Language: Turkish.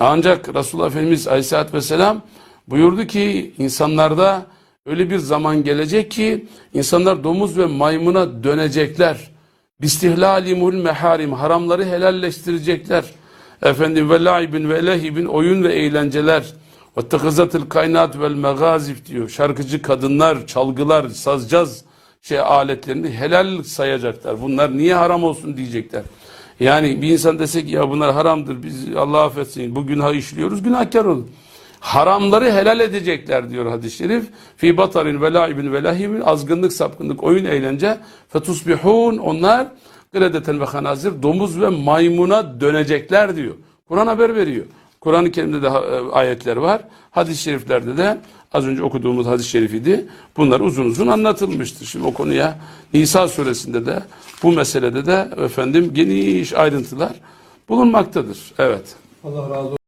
Ancak Resulullah Efendimiz Aleyhisselatü Vesselam buyurdu ki insanlarda öyle bir zaman gelecek ki insanlar domuz ve maymuna dönecekler. Bistihlalimul meharim haramları helalleştirecekler. Efendim ve laibin ve lehibin oyun ve eğlenceler. Ve tekızatil kaynat vel megazif diyor. Şarkıcı kadınlar, çalgılar, sazcaz şey aletlerini helal sayacaklar. Bunlar niye haram olsun diyecekler. Yani bir insan dese ki ya bunlar haramdır biz Allah affetsin bu günah işliyoruz günahkar olur. Haramları helal edecekler diyor hadis-i şerif. Fi batarin ve laibin ve lahibin azgınlık, sapkınlık, oyun, eğlence. Fetusbihun onlar gredeten ve hanazir domuz ve maymuna dönecekler diyor. Kur'an haber veriyor. Kur'an-ı Kerim'de de e, ayetler var. Hadis-i şeriflerde de az önce okuduğumuz hadis-i şerifiydi. Bunlar uzun uzun anlatılmıştır. Şimdi o konuya Nisa suresinde de bu meselede de efendim geniş ayrıntılar bulunmaktadır. Evet. Allah razı olsun.